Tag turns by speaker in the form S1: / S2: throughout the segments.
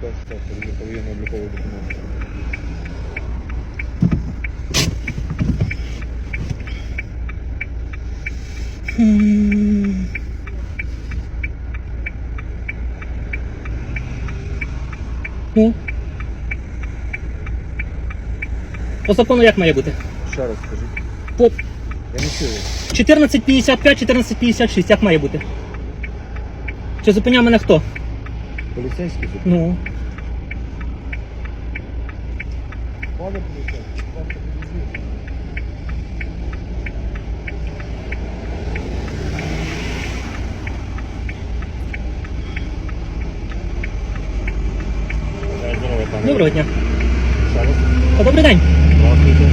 S1: Так, так, воєнно обліковий документ.
S2: По закону як має бути?
S1: Ще раз скажіть.
S2: По
S1: Я не чую.
S2: 1455, 1456, як має бути? Чи зупиняв мене хто?
S1: Поліцейський зупинив.
S2: Ну.
S1: Пане поліцейський, вам це підійде.
S2: Доброго дня.
S3: Ще раз.
S2: А, добрий день.
S3: Здравствуйте.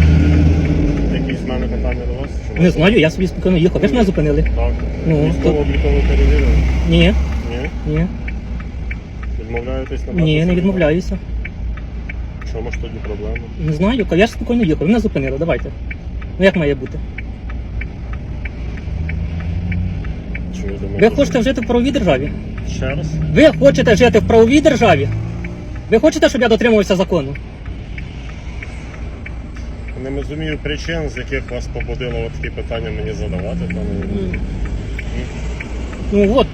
S3: Якісь в мене питання до вас? Чи
S2: Не
S3: вас?
S2: знаю, я собі спокійно їхав. Ви ж мене зупинили.
S3: Так.
S2: Ну,
S3: Військово обліково перевірили?
S2: Ні,
S3: Ні.
S2: ні,
S3: Відмовляєтесь на
S2: ні, не відмовляюся.
S3: Чому ж тоді проблема?
S2: Не знаю, я ж спокійно їхав. Ви мене зупинили, давайте. Ну як має бути?
S3: Ви
S2: хочете жити в правовій державі?
S3: Ще раз?
S2: Ви хочете жити в правовій державі? Ви хочете, щоб я дотримувався закону?
S3: Не розумію причин, з яких вас побудило от такі питання мені задавати. Юрій.
S2: Ну от,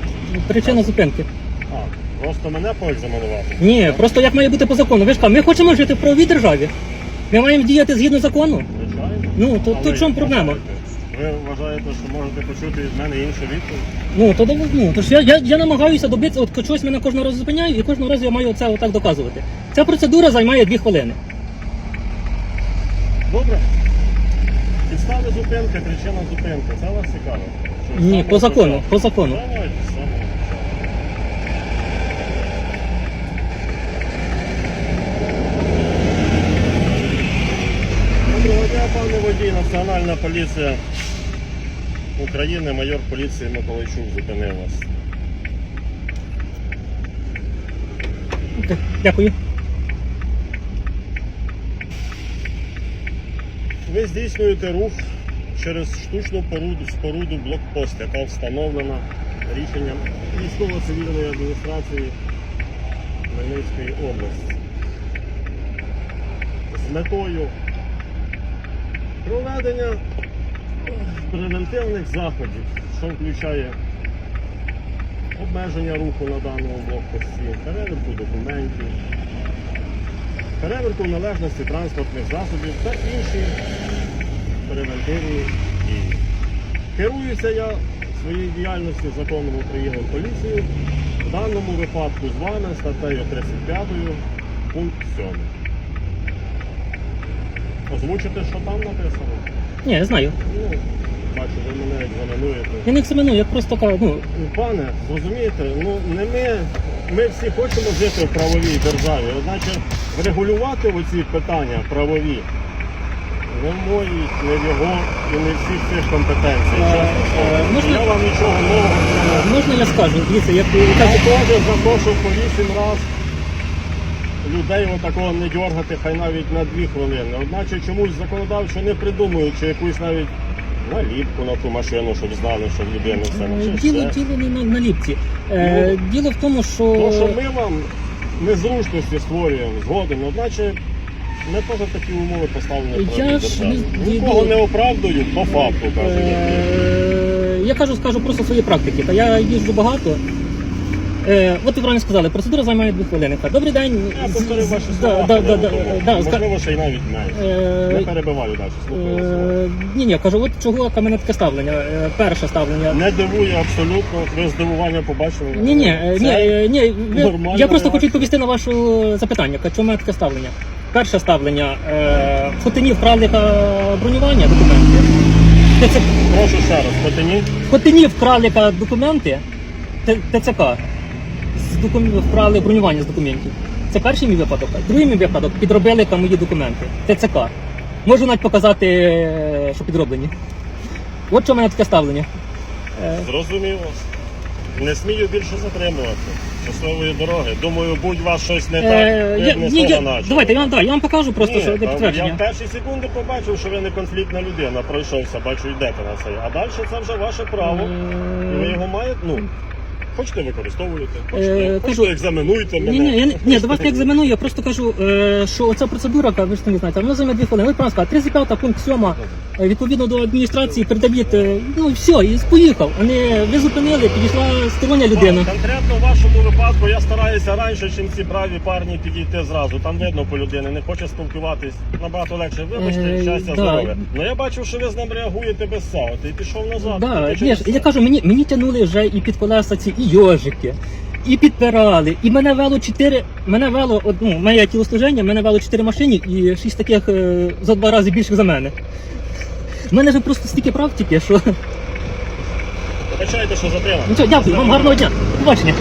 S2: причина зупинки.
S3: А, просто мене поекзаменувати?
S2: Ні, просто як має бути по закону. Ви ж кажете, ми хочемо жити в правовій державі. Ми маємо діяти згідно закону.
S3: Звичайно.
S2: Ну, то, то в чому проблема?
S3: Ви вважаєте, що можете почути від мене іншу відповідь?
S2: Ну, то дов- ну, то ж я, я, я намагаюся добитися, от чогось мене кожного разу зупиняють, і кожного разу я маю це отак доказувати. Ця процедура займає дві хвилини.
S3: Добре. Підстави зупинки, причина зупинки. Це вас цікаво? Що
S2: Ні,
S3: саме
S2: по закону, по закону.
S3: Давайте, з самого початку. Доброго дня, пане водій, Національна поліція України, майор поліції Миколайчук зупинив вас.
S2: Дякую.
S3: Ви здійснюєте рух через штучну поруду, споруду блокпост, яка встановлена рішенням військово-цивільної адміністрації Хмельницької області. З метою проведення превентивних заходів, що включає обмеження руху на даному блокпості, перевірку документів, перевірку належності транспортних засобів та інші превентивні дії. Керуюся я в своїй діяльності законом України поліції, в даному випадку з вами статтею 35 пункт 7. Озвучите, що там написано?
S2: Ні, я знаю.
S3: Ну, бачу, ви мене екзаменуєте.
S2: Я не екзаменую, я просто кажу, ну,
S3: Пане, розумієте, ну не ми, ми всі хочемо жити в правовій державі. Одначе врегулювати оці питання правові не в моїй, не в його і не всіх цих компетенцій.
S2: Е,
S3: Чесно
S2: е, можна-
S3: Я вам нічого нового не можу.
S2: можна я скажу, дивіться, як
S3: Я
S2: як-
S3: теж за те, що по вісім раз людей отакого не дергати, хай навіть на дві хвилини. Одначе чомусь законодавчо не придумуючи якусь навіть наліпку на ту машину, щоб знали, що в людини все. Ну,
S2: Е,
S3: чи
S2: Діло, діло не на, на ліпці. Е, діло в тому, що.
S3: То, що ми вам незручності створюємо згодом, одначе ми теж такі умови поставлені
S2: Я ж
S3: державі.
S2: не-
S3: Нікого не оправдую по факту, кажу. я.
S2: Е, я кажу, скажу просто свої практики. Та я їжджу багато. Е, от ви правильно сказали, процедура займає дві хвилини. Кажу, Добрий день.
S3: Я повторю ваші слова.
S2: да, да, да, да,
S3: Можливо, ще й навіть менше.
S2: Е,
S3: Не перебиваю далі, слухаю вас.
S2: Е, ні, ні, кажу, от чого мене таке ставлення. Е, перше ставлення.
S3: Не дивує абсолютно. Ви здивування побачили.
S2: Ні, ні, е, ні,
S3: Це
S2: е, ні, ви-
S3: нормальна
S2: я просто хочу відповісти на ваше запитання. Кажу, Чому мене таке ставлення? Перше ставлення. Е, в Хотині вкрали ка- бронювання документи.
S3: Прошу ще раз, Хотині.
S2: В Хотині вкрали ка документи Т- ТЦК. З докум... Вкрали бронювання з документів. Це перший мій випадок. Другий мій випадок підробили ка мої документи. ТЦК. Можу навіть показати, е, що підроблені. От що в мене таке ставлення. Е,
S3: Зрозуміло. Не смію більше затримувати. Щасливої дороги. Думаю, будь вас щось не так,
S2: Е,
S3: як
S2: я,
S3: не
S2: ні, я, давайте, я вам, да, я вам покажу просто,
S3: Ні,
S2: що для
S3: там
S2: підтвердження.
S3: Я в перші секунди побачив, що ви не конфліктна людина, пройшовся, бачу, йдете на це. А далі це вже ваше право. І ви його маєте, ну, Хочете використовуєте, хочете,
S2: Е,
S3: хочете
S2: кажу-
S3: екзаменуйте мене.
S2: Ні, ні, я, не- ні,
S3: Хочете-
S2: давайте екзаменую, я просто кажу, е, що оця процедура, яка, ви ж самі знаєте, вона займе дві хвилини. Ви правильно сказали, 35 пункт 7, е, відповідно до адміністрації, передавіть, е, ну все, і поїхав. А не ви зупинили, підійшла стороння людина.
S3: Конкретно в вашому випадку я стараюся раніше, ніж ці браві парні підійти зразу. Там видно по людини, не хоче спілкуватись. Набагато легше. Вибачте,
S2: Е,
S3: щастя,
S2: да.
S3: здоров'я. Ну я бачив, що ви з ним реагуєте без цього. Ти пішов назад.
S2: Да,
S3: ти
S2: ні, ж, я кажу, мені, мені тягнули вже і під колеса ці і йожики, і підпирали, і мене вело чотири, мене вело, ну, моє тілослуження, мене вело чотири машини і шість таких е, за два рази більших за мене. У мене вже просто стільки прав тільки, що.
S3: Вибачайте, що затримав.
S2: Ну що, дякую, вам гарного дня. Побачення.